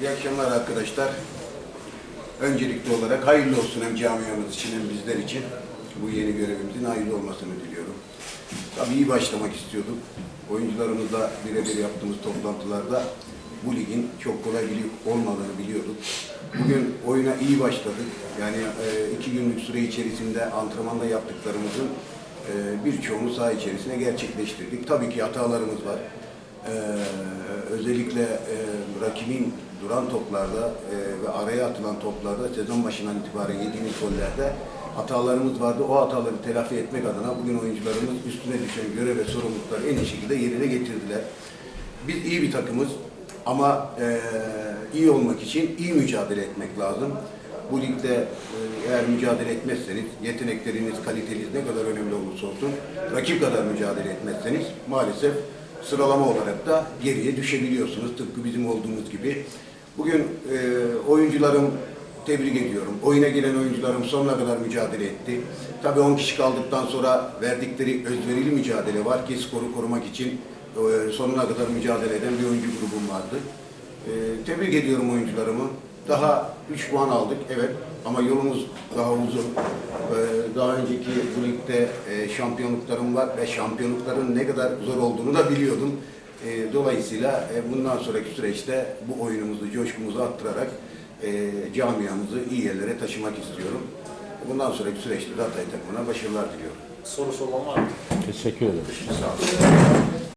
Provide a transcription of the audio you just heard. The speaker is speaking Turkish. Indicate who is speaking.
Speaker 1: İyi akşamlar arkadaşlar. Öncelikli olarak hayırlı olsun hem camiamız için hem bizler için. Bu yeni görevimizin hayırlı olmasını diliyorum. Tabii iyi başlamak istiyorduk. Oyuncularımızla birebir yaptığımız toplantılarda bu ligin çok kolay bir lig olmadığını biliyorduk. Bugün oyuna iyi başladık. Yani e, iki günlük süre içerisinde antrenmanda yaptıklarımızın e, birçoğunu saha içerisine gerçekleştirdik. Tabii ki hatalarımız var. Ee, özellikle e, rakibin duran toplarda e, ve araya atılan toplarda sezon başından itibaren yediğimiz gollerde hatalarımız vardı. O hataları telafi etmek adına bugün oyuncularımız üstüne düşen görev ve sorumlulukları en iyi şekilde yerine getirdiler. Biz iyi bir takımız ama e, iyi olmak için iyi mücadele etmek lazım. Bu ligde e, eğer mücadele etmezseniz, yetenekleriniz, kaliteniz ne kadar önemli olursa olsun, rakip kadar mücadele etmezseniz maalesef sıralama olarak da geriye düşebiliyorsunuz. Tıpkı bizim olduğumuz gibi. Bugün e, oyuncularım tebrik ediyorum. Oyuna giren oyuncularım sonuna kadar mücadele etti. Tabii 10 kişi kaldıktan sonra verdikleri özverili mücadele var ki skoru korumak için e, sonuna kadar mücadele eden bir oyuncu grubum vardı. E, tebrik ediyorum oyuncularımı. Daha 3 puan aldık evet ama yolumuz daha uzun. E, daha önceki bu ligde e, şampiyonluklarım var ve şampiyonlukların ne kadar zor olduğunu da biliyordum. E, dolayısıyla e, bundan sonraki süreçte bu oyunumuzu, coşkumuzu arttırarak e, camiamızı iyi yerlere taşımak istiyorum. Bundan sonraki süreçte de Hatay takımına başarılar diliyorum.
Speaker 2: Sorusu olan var mı?
Speaker 3: Teşekkür ederim.
Speaker 2: Sağ olun.